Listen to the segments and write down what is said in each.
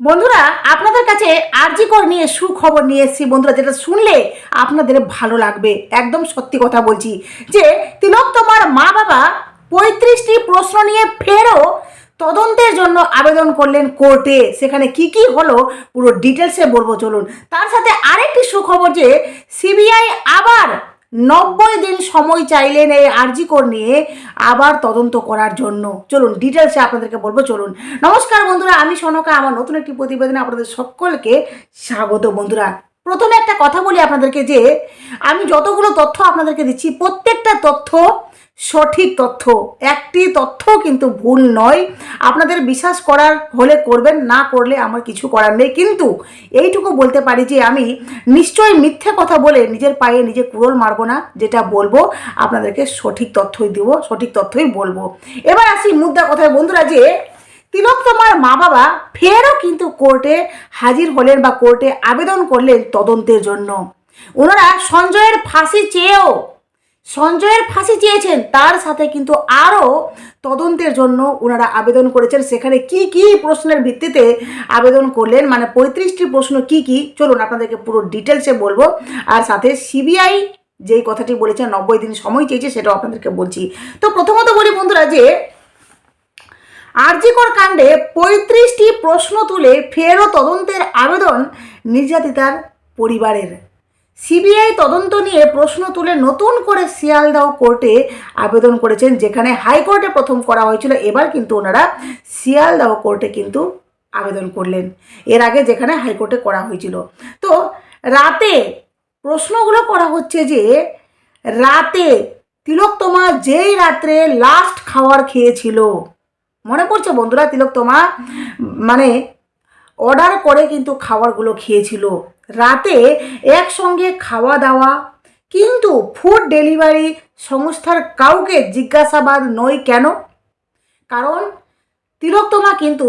বন্ধুরা, আপনাদের কাছে আরজিকর নিয়ে সুখবর নিয়ে এসেছি। বন্ধুরা, যেটা শুনলে আপনাদের ভালো লাগবে। একদম সত্যি কথা বলছি যে, তিলক তোমার মা বাবা পঁয়ত্রিশটি প্রশ্ন নিয়ে ফেরও তদন্তের জন্য আবেদন করলেন কোর্টে। সেখানে কি কি হলো, পুরো ডিটেলসে বলব, চলুন। তার সাথে আরেকটি সুখবর যে, সিবিআই আবার নব্বই দিন সময় চাইলেন এই আরজিকর নিয়ে আবার তদন্ত করার জন্য। চলুন ডিটেলসে আপনাদেরকে বলব, চলুন। নমস্কার বন্ধুরা, আমি সনকা, আমার নতুন একটি প্রতিবেদনে আপনাদের সকলকে স্বাগত বন্ধুরা। প্রথমে একটা কথা বলি আপনাদেরকে যে, আমি যতগুলো তথ্য আপনাদেরকে দিচ্ছি, প্রত্যেকটা তথ্য সঠিক তথ্য। একটি তথ্য কিন্তু ভুল নয়। আপনাদের বিশ্বাস করার হলে করবেন, না করলে আমার কিছু করার নেই। কিন্তু এইটুকু বলতে পারি যে আমি নিশ্চয়ই মিথ্যে কথা বলে নিজের পায়ে নিজে কুড়োল মারবো না, যেটা বলব, আপনাদেরকে সঠিক তথ্যই দেবো, সঠিক তথ্যই বলব। এবার আসি মুদ্রা কথায়। বন্ধুরা, যে তিলক তোমার মা বাবা ফেরও কিন্তু কোর্টে হাজির হলেন বা কোর্টে আবেদন করলেন তদন্তের জন্য। ওনারা সঞ্জয়ের ফাঁসি চেয়েও সঞ্জয়ের ফাঁসি চেয়েছেন, তার সাথে কিন্তু আরও তদন্তের জন্য ওনারা আবেদন করেছেন। সেখানে কি কি প্রশ্নের ভিত্তিতে আবেদন করলেন? মানে পঁয়ত্রিশটি প্রশ্ন কি কি? চলুন আপনাদেরকে পুরো ডিটেলসে বলব। আর সাথে সিবিআই যেই কথাটি বলেছেন নব্বই দিন সময় চেয়েছে, সেটাও আপনাদেরকে বলছি। তো প্রথমত বলি বন্ধুরা যে আরজিকর কাণ্ডে পঁয়ত্রিশটি প্রশ্ন তুলে ফেরও তদন্তের আবেদন নির্যাতিতার পরিবারের। সিবিআই তদন্ত নিয়ে প্রশ্ন তুলে নতুন করে শিয়ালদাহ কোর্টে আবেদন করেছেন, যেখানে হাইকোর্টে প্রথম করা হয়েছিল, এবার কিন্তু ওনারা শিয়ালদাহ কোর্টে কিন্তু আবেদন করলেন। এর আগে যেখানে হাইকোর্টে করা হয়েছিল। তো রাতে প্রশ্নগুলো করা হচ্ছে যে, রাতে তিলোত্তমা যেই রাত্রে লাস্ট খাবার খেয়েছিল? মনে পড়ছে বন্ধুরা তিলোত্তমা মানে অর্ডার করে কিন্তু খাবারগুলো খেয়েছিল। রাতে একসঙ্গে খাওয়া দাওয়া কিন্তু ফুড ডেলিভারি সংস্থার কাউকে জিজ্ঞাসাবাদ নয় কেন? কারণ তিলোত্তমা কিন্তু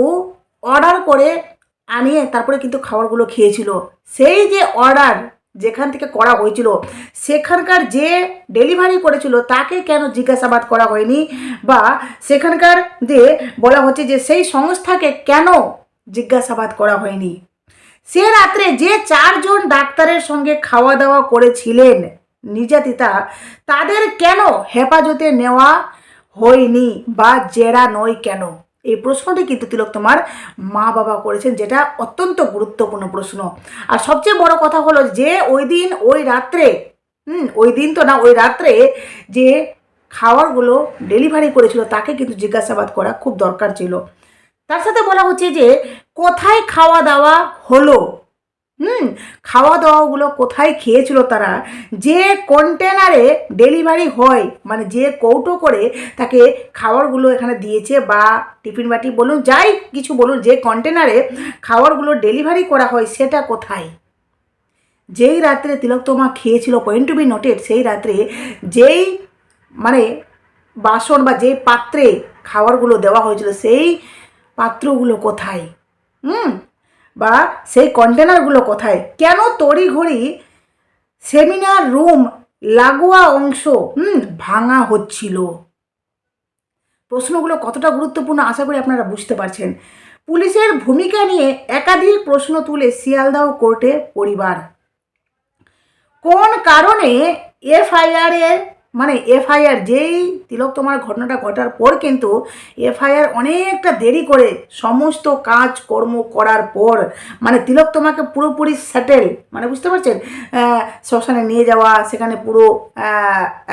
অর্ডার করে আনিয়ে তারপরে কিন্তু খাবারগুলো খেয়েছিল। সেই যে অর্ডার যেখান থেকে করা হয়েছিল, সেখানকার যে ডেলিভারি করেছিল তাকে কেন জিজ্ঞাসাবাদ করা হয়নি? বা সেখানকার যে বলা হচ্ছে যে সেই সংস্থাকে কেন জিজ্ঞাসাবাদ করা হয়নি? সে রাত্রে যে চারজন ডাক্তারের সঙ্গে খাওয়া দাওয়া করেছিলেন নির্যাতিতা তাদের কেন হেফাজতে নেওয়া হয়নি বা জেরা নয় কেন? এই প্রশ্নটি কিন্তু তিলক তোমার মা বাবা করেছেন, যেটা অত্যন্ত গুরুত্বপূর্ণ প্রশ্ন। আর সবচেয়ে বড় কথা হলো যে, ওই দিন, ওই রাত্রে, হুম, ওই দিন তো না, ওই রাত্রে যে খাবারগুলো ডেলিভারি করেছিল, তাকে কিন্তু জিজ্ঞাসাবাদ করা খুব দরকার ছিল। তার সাথে বলা হচ্ছে যে, কোথায় খাওয়া দাওয়া হলো? হুম, খাওয়া দাওয়াগুলো কোথায় খেয়েছিল তারা? যে কন্টেনারে ডেলিভারি হয় মানে যে কৌটো করে তাকে খাবারগুলো এখানে দিয়েছে বা টিফিন বাটি বলুন, যাই কিছু বলুন, যে কন্টেনারে খাবারগুলো ডেলিভারি করা হয়, সেটা কোথায়? যেই রাত্রে তিলোত্তমা খেয়েছিল পয়েন্ট টু বি নোটেড সেই রাত্রে যেই মানে বাসন বা যে পাত্রে খাবারগুলো দেওয়া হয়েছিল, সেই পাত্রগুলো কোথায়? হুম। বা সেই কন্টেনারগুলো কোথায়? কেন তড়িঘড়ি সেমিনার রুম লাগোয়া অংশ হুম ভাঙা হচ্ছিল? প্রশ্নগুলো কতটা গুরুত্বপূর্ণ আশা করি আপনারা বুঝতে পারছেন। পুলিশের ভূমিকা নিয়ে একাধিক প্রশ্ন তুলে শিয়ালদাহ কোর্টে পরিবার। কোন কারণে এফআইআর এর মানে এফআইআর যেই তিলক তোমার ঘটনাটা ঘটার পর কিন্তু এফআইআর অনেকটা দেরি করে সমস্ত কাজ কর্ম করার পর মানে তিলক তোমাকে পুরোপুরি সেটেল মানে বুঝতে পারছেন? শ্মশানে নিয়ে যাওয়া, সেখানে পুরো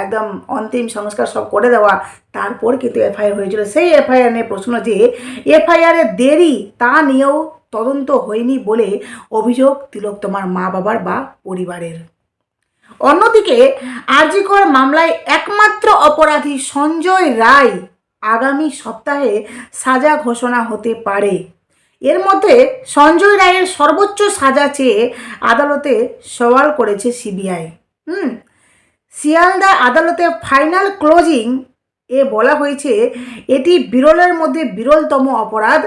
একদম অন্তিম সংস্কার সব করে দেওয়া, তারপর কিন্তু এফআইআর হয়েছিল। সেই এফআইআর নিয়ে প্রশ্ন যে এফআইআরের দেরি তা নিয়েও তদন্ত হয়নি বলে অভিযোগ তিলক তোমার মা বাবার বা পরিবারের। অন্যদিকে আরজিকর মামলায় একমাত্র অপরাধী সঞ্জয় রায় আগামী সপ্তাহে সাজা ঘোষণা হতে পারে। এর মধ্যে সঞ্জয় রায়ের সর্বোচ্চ সাজা চেয়ে আদালতে সওয়াল করেছে সিবিআই। হুম, শিয়ালদা আদালতে ফাইনাল ক্লোজিং এ বলা হয়েছে, এটি বিরলের মধ্যে বিরলতম অপরাধ,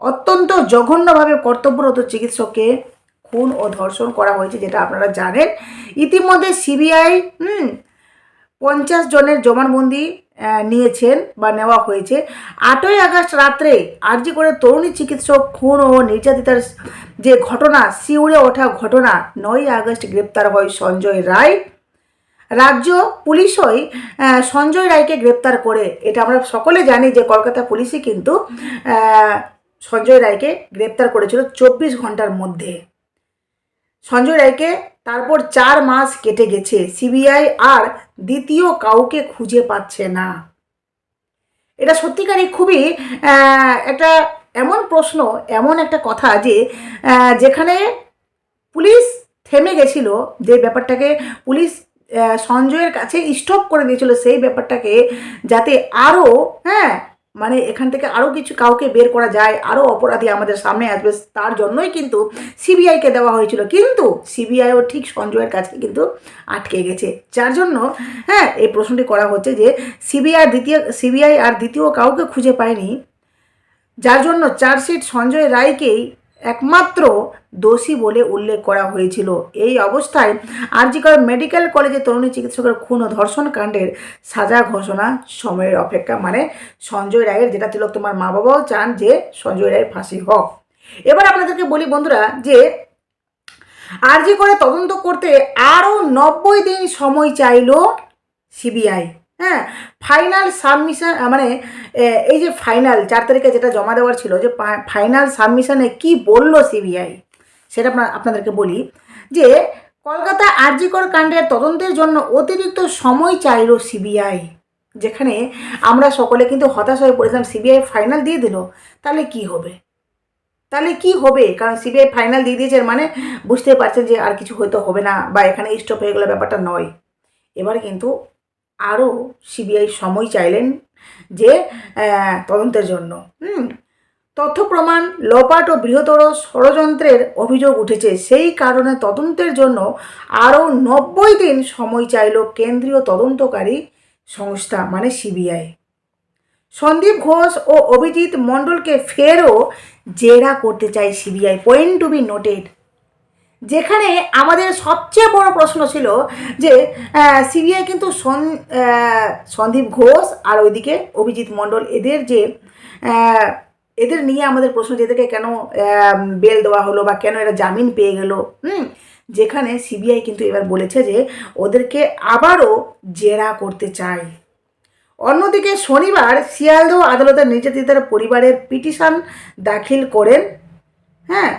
অত্যন্ত জঘন্যভাবে কর্তব্যরত চিকিৎসককে খুন ও ধর্ষণ করা হয়েছে যেটা আপনারা জানেন। ইতিমধ্যে সিবিআই, হুম, পঞ্চাশ জনের জমানবন্দি নিয়েছেন বা নেওয়া হয়েছে। আটই আগস্ট রাত্রে আরজি করে তরুণী চিকিৎসক খুন ও নির্যাতিতার যে ঘটনা, শিউরে ওঠা ঘটনা নয় আগস্ট গ্রেপ্তার হয় সঞ্জয় রায়। রাজ্য পুলিশই সঞ্জয় রায়কে গ্রেপ্তার করে। এটা আমরা সকলে জানি যে কলকাতা পুলিশই কিন্তু সঞ্জয় রায়কে গ্রেপ্তার করেছিল চব্বিশ ঘণ্টার মধ্যে। সঞ্জয় রায়কে তারপর চার মাস কেটে গেছে। সিবিআই আর দ্বিতীয় কাউকে খুঁজে পাচ্ছে না। এটা সত্যিকারই খুবই একটা এমন প্রশ্ন, এমন একটা কথা যে যেখানে পুলিশ থেমে গেছিল, যে ব্যাপারটাকে পুলিশ সঞ্জয়ের কাছে স্টপ করে দিয়েছিল সেই ব্যাপারটাকে, যাতে আরও হ্যাঁ মানে এখান থেকে আরও কিছু কাউকে বের করা যায় আরও অপরাধী আমাদের সামনে আসবে, তার জন্যই কিন্তু সিবিআইকে দেওয়া হয়েছিল। কিন্তু সিবিআইও ঠিক সঞ্জয়ের কাছে কিন্তু আটকে গেছে। যার জন্য হ্যাঁ এই প্রশ্নটি করা হচ্ছে যে সিবিআই দ্বিতীয় সিবিআই আর দ্বিতীয় কাউকে খুঁজে পায়নি। যার জন্য চার্জশিট সঞ্জয় রায়কেই একমাত্র দোষী বলে উল্লেখ করা হয়েছিল। এই অবস্থায় আরজিকর মেডিকেল কলেজে তরুণী চিকিৎসকের খুন ও ধর্ষণ কাণ্ডের সাজা ঘোষণা সময়ের অপেক্ষা। মানে সঞ্জয় রায়ের যেটা তিলক তোমার মা বাবাও চান যে সঞ্জয় রায়ের ফাঁসি হোক। এবার আপনাদেরকে বলি বন্ধুরা যে আরজি করে তদন্ত করতে আরও নব্বই দিন সময় চাইলো সিবিআই। হ্যাঁ ফাইনাল সাবমিশন মানে এই যে ফাইনাল চার তারিখে যেটা জমা দেওয়ার ছিল যে ফাইনাল সাবমিশনে কি বলল সিবিআই সেটা আপনা- আপনাদেরকে বলি যে, কলকাতা আরজিকর কাণ্ডের তদন্তের জন্য অতিরিক্ত সময় চাইল সিবিআই যেখানে আমরা সকলে কিন্তু হতাশ হয়ে পড়েছিলাম সিবিআই ফাইনাল দিয়ে দিল, তাহলে কি হবে? তাহলে কি হবে? কারণ সিবিআই ফাইনাল দিয়ে দিয়েছে মানে বুঝতে পারছেন যে আর কিছু হয়তো হবে না, বা এখানে স্টপ হয়ে গেলো ব্যাপারটা নয়। এবার কিন্তু আরও সিবিআই সময় চাইলেন যে তদন্তের জন্য। তথ্য প্রমাণ, লোপাট ও বৃহত্তর ষড়যন্ত্রের অভিযোগ উঠেছে। সেই কারণে তদন্তের জন্য আরও নব্বই দিন সময় চাইল কেন্দ্রীয় তদন্তকারী সংস্থা মানে সিবিআই। সন্দীপ ঘোষ ও অভিজিৎ মণ্ডলকে ফেরও জেরা করতে চায় CBI. Point to be noted যেখানে আমাদের সবচেয়ে বড় প্রশ্ন ছিল যে সিবিআই কিন্তু সন- সন্দীপ ঘোষ আর ওইদিকে অভিজিৎ মণ্ডল এদের যে এদের নিয়ে আমাদের প্রশ্ন যে এদেরকে কেন বেল দেওয়া হলো বা কেন এরা জামিন পেয়ে গেল, হুম? যেখানে সিবিআই কিন্তু এবার বলেছে যে, ওদেরকে আবারও জেরা করতে চায় অন্যদিকে শনিবার শিয়ালদহ আদালতের নির্যাতিতার পরিবারের পিটিশন দাখিল করেন হ্যাঁ?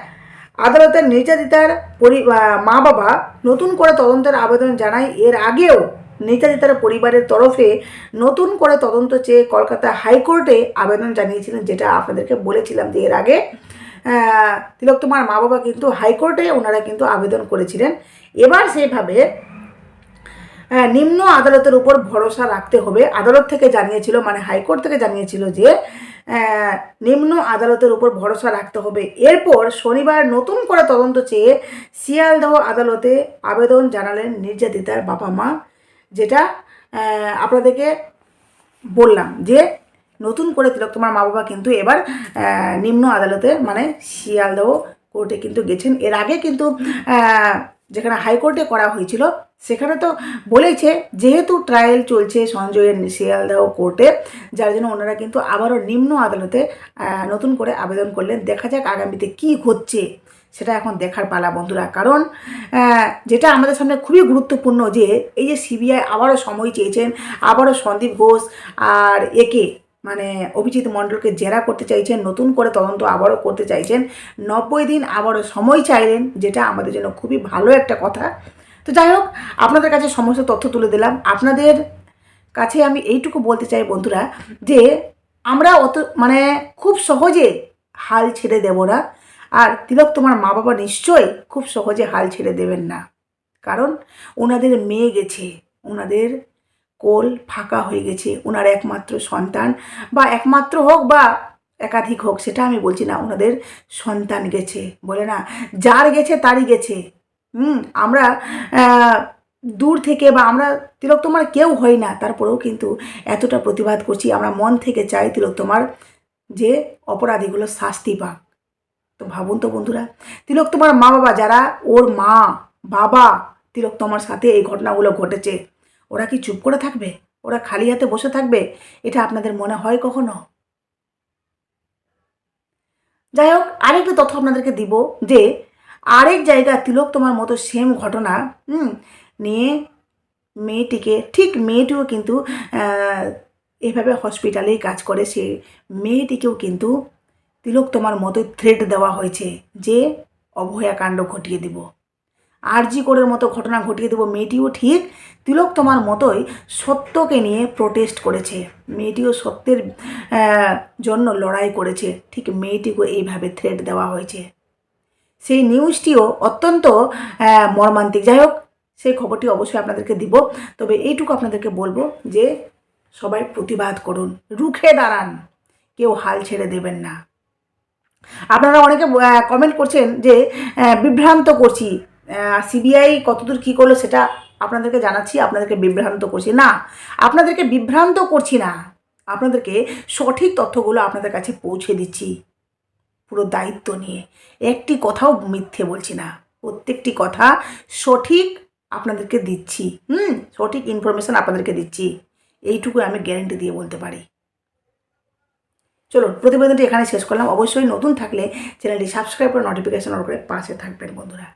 আদালতের নির্যাতিতার পরি মা বাবা নতুন করে তদন্তের আবেদন জানায়। এর আগেও নির্যাতিতার পরিবারের তরফে নতুন করে তদন্ত চেয়ে কলকাতা হাইকোর্টে আবেদন জানিয়েছিলেন, যেটা আপনাদেরকে বলেছিলাম যে এর আগে। তিলক তোমার মা বাবা কিন্তু হাইকোর্টে ওনারা কিন্তু আবেদন করেছিলেন। এবার সেভাবে নিম্ন আদালতের উপর ভরসা রাখতে হবে। আদালত থেকে জানিয়েছিল মানে হাইকোর্ট থেকে জানিয়েছিল যে নিম্ন আদালতের উপর ভরসা রাখতে হবে। এরপর শনিবার নতুন করে তদন্ত চেয়ে শিয়ালদহ আদালতে আবেদন জানালেন নির্যাতিতার বাবা মা, যেটা আপনাদেরকে বললাম যে নতুন করে তিলক তোমার মা বাবা কিন্তু এবার নিম্ন আদালতে মানে শিয়ালদহ কোর্টে কিন্তু গেছেন। এর আগে কিন্তু যেখানে হাইকোর্টে করা হয়েছিল, সেখানে তো বলেছে যেহেতু ট্রায়াল চলছে সঞ্জয়ের শিয়ালদাহ কোর্টে যার জন্য ওনারা কিন্তু আবারও নিম্ন আদালতে নতুন করে আবেদন করলেন। দেখা যাক আগামীতে কি হচ্ছে সেটা এখন দেখার পালা বন্ধুরা। কারণ যেটা আমাদের সামনে খুবই গুরুত্বপূর্ণ যে, এই যে সিবিআই আবারও সময় চেয়েছেন, আবারও সন্দীপ ঘোষ আর একে মানে অভিজিৎ মণ্ডলকে জেরা করতে চাইছেন, নতুন করে তদন্ত আবারও করতে চাইছেন, নব্বই দিন আবারও সময় চাইলেন, যেটা আমাদের জন্য খুবই ভালো একটা কথা। তো যাই হোক, আপনাদের কাছে সমস্ত তথ্য তুলে দিলাম। আপনাদের কাছে আমি এইটুকু বলতে চাই বন্ধুরা, যে আমরা অত মানে খুব সহজে হাল ছেড়ে দেব না। আর তিলক, তোমার মা বাবা নিশ্চয়ই খুব সহজে হাল ছেড়ে দেবেন না। কারণ ওনাদের মেয়ে গেছে, ওনাদের কোল ফাঁকা হয়ে গেছে ওনার একমাত্র সন্তান বা একমাত্র হোক বা একাধিক হোক, সেটা আমি বলছি না ওনাদের সন্তান গেছে, বলে না, যার গেছে তারই গেছে। হুম, আমরা দূর থেকে বা আমরা তিলক তোমার কেউ হই না, তারপরেও কিন্তু এতটা প্রতিবাদ করছি, আমরা মন থেকে চাই তিলক তোমার যে অপরাধীগুলো শাস্তি পাক। তো ভাবুন তো বন্ধুরা, তিলক তোমার মা বাবা যারা, ওর মা, বাবা তিলক তোমার সাথে এই ঘটনাগুলো ঘটেছে ওরা কি চুপ করে থাকবে? ওরা খালি হাতে বসে থাকবে? এটা আপনাদের মনে হয় কখনো? যাই হোক, আরেকটা তথ্য আপনাদেরকে দিব যে, আরেক জায়গা তিলক তোমার মতো সেম ঘটনা, হুম, নিয়ে মেয়েটিকে, ঠিক মেয়েটিও কিন্তু এভাবে হসপিটালেই কাজ করে, সে মেয়েটিকেও কিন্তু তিলক তোমার মতো থ্রেট দেওয়া হয়েছে যে অভয়াকাণ্ড ঘটিয়ে দিব। আরজি কোরের মতো ঘটনা ঘটিয়ে দেবো। মেয়েটিও ঠিক। তিলক তোমার মতোই সত্যকে নিয়ে প্রোটেস্ট করেছে। মেয়েটিও সত্যের জন্য লড়াই করেছে। ঠিক মেয়েটিকেও এইভাবে থ্রেট দেওয়া হয়েছে। সেই নিউজটিও অত্যন্ত মর্মান্তিক। যাই হোক, সেই খবরটি অবশ্যই আপনাদেরকে দিব। তবে এইটুকু আপনাদেরকে বলব যে, সবাই প্রতিবাদ করুন। রুখে দাঁড়ান। কেউ হাল ছেড়ে দেবেন না। আপনারা অনেকে কমেন্ট করছেন যে বিভ্রান্ত করছি। সিবিআই কতদূর কী করল সেটা আপনাদেরকে জানাচ্ছি, আপনাদেরকে বিভ্রান্ত করছি। না, আপনাদেরকে বিভ্রান্ত করছি না। আপনাদেরকে সঠিক তথ্যগুলো আপনাদের কাছে পৌঁছে দিচ্ছি। পুরো দায়িত্ব নিয়ে। একটি কথাও মিথ্যে বলছি না। প্রত্যেকটি কথা সঠিক আপনাদেরকে দিচ্ছি। হুম, সঠিক ইনফরমেশন আপনাদেরকে দিচ্ছি। এইটুকু আমি গ্যারেন্টি দিয়ে বলতে পারি। চলুন, প্রতিবেদনটি এখানে শেষ করলাম। অবশ্যই নতুন থাকলে চ্যানেলটি সাবস্ক্রাইব করে নোটিফিকেশন অন করে পাশে থাকবেন বন্ধুরা।